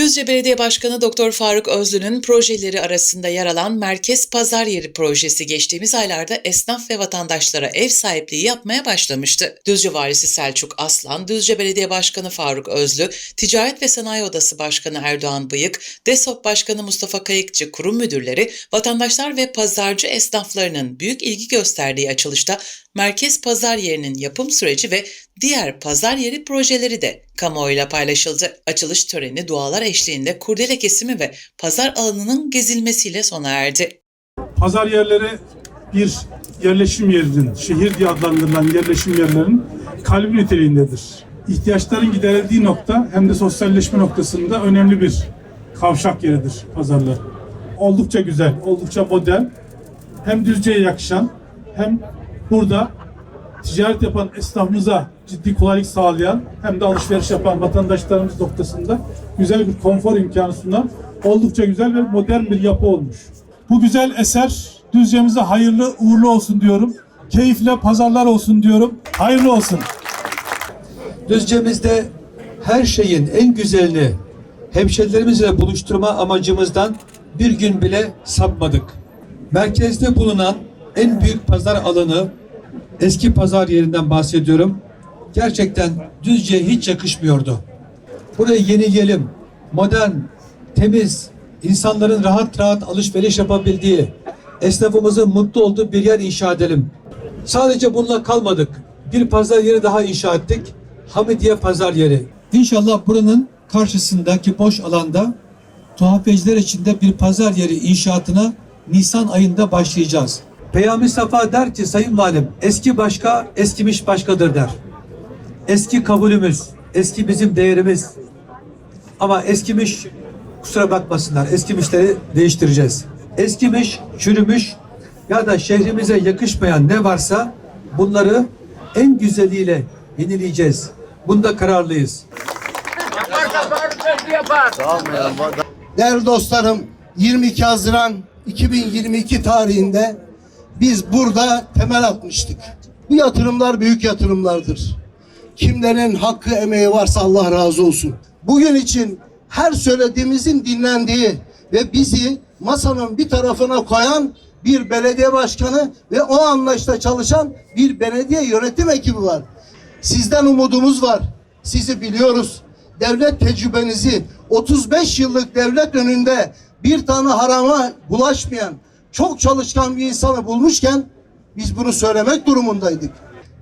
Düzce Belediye Başkanı Doktor Faruk Özlü'nün projeleri arasında yer alan Merkez Pazar Yeri projesi geçtiğimiz aylarda esnaf ve vatandaşlara ev sahipliği yapmaya başlamıştı. Düzce Valisi Selçuk Aslan, Düzce Belediye Başkanı Faruk Özlü, Ticaret ve Sanayi Odası Başkanı Erdoğan Bıyık, DESOP Başkanı Mustafa Kayıkçı kurum müdürleri, vatandaşlar ve pazarcı esnaflarının büyük ilgi gösterdiği açılışta Merkez Pazar Yeri'nin yapım süreci ve diğer pazar yeri projeleri de kamuoyuyla paylaşıldı. Açılış töreni dualar eşliğinde kurdele kesimi ve pazar alanının gezilmesiyle sona erdi. Pazar yerleri bir yerleşim yerinin, şehir diye adlandırılan yerleşim yerlerinin kalbi niteliğindedir. İhtiyaçların giderildiği nokta hem de sosyalleşme noktasında önemli bir kavşak yeridir pazarlar. Oldukça güzel, oldukça modern, hem Düzce'ye yakışan hem burada ticaret yapan esnafımıza ciddi kolaylık sağlayan hem de alışveriş yapan vatandaşlarımız noktasında güzel bir konfor imkanı sunan oldukça güzel ve modern bir yapı olmuş. Bu güzel eser Düzce'mize hayırlı uğurlu olsun diyorum. Keyifle pazarlar olsun diyorum. Hayırlı olsun. Düzce'mizde her şeyin en güzelini hemşerilerimizle buluşturma amacımızdan bir gün bile sapmadık. Merkezde bulunan en büyük pazar alanı eski pazar yerinden bahsediyorum. Gerçekten Düzce'ye hiç yakışmıyordu. Burayı yenileyelim. Modern, temiz, insanların rahat rahat alışveriş yapabildiği, esnafımızın mutlu olduğu bir yer inşa edelim. Sadece bununla kalmadık. Bir pazar yeri daha inşa ettik. Hamidiye Pazar Yeri. İnşallah buranın karşısındaki boş alanda tuhafeciler içinde bir pazar yeri inşaatına Nisan ayında başlayacağız. Peyami Safa der ki Sayın Valim eski başka eskimiş başkadır der. Eski kabulümüz, eski bizim değerimiz. Ama eskimiş kusura bakmasınlar eskimişleri değiştireceğiz. Eskimiş, çürümüş ya da şehrimize yakışmayan ne varsa bunları en güzeliyle yenileyeceğiz. Bunda kararlıyız. Değerli dostlarım 22 Haziran 2022 tarihinde biz burada temel atmıştık. Bu yatırımlar büyük yatırımlardır. Kimlerin hakkı emeği varsa Allah razı olsun. Bugün için her söylediğimizin dinlendiği ve bizi masanın bir tarafına koyan bir belediye başkanı ve o anlayışla çalışan bir belediye yönetim ekibi var. Sizden umudumuz var. Sizi biliyoruz. Devlet tecrübenizi 35 yıllık devlet önünde bir tane harama bulaşmayan, çok çalışkan bir insanı bulmuşken biz bunu söylemek durumundaydık.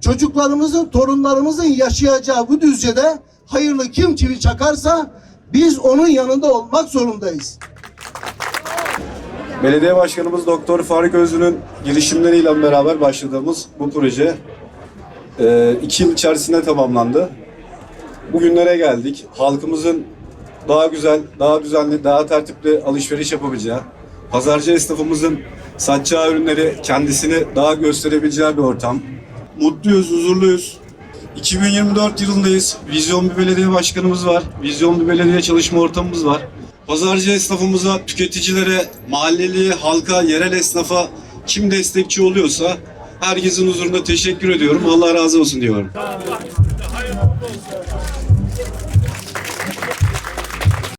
Çocuklarımızın, torunlarımızın yaşayacağı bu düzcede hayırlı kim çivi çakarsa biz onun yanında olmak zorundayız. Belediye Başkanımız Doktor Faruk Özlü'nün girişimleriyle beraber başladığımız bu proje e, iki yıl içerisinde tamamlandı. Bugünlere geldik. Halkımızın daha güzel, daha düzenli, daha tertipli alışveriş yapabileceği, pazarcı esnafımızın satacağı ürünleri kendisini daha gösterebileceği bir ortam. Mutluyuz, huzurluyuz. 2024 yılındayız. Vizyon bir belediye başkanımız var. Vizyon bir belediye çalışma ortamımız var. Pazarcı esnafımıza, tüketicilere, mahalleliye, halka, yerel esnafa kim destekçi oluyorsa herkesin huzurunda teşekkür ediyorum. Allah razı olsun diyorum.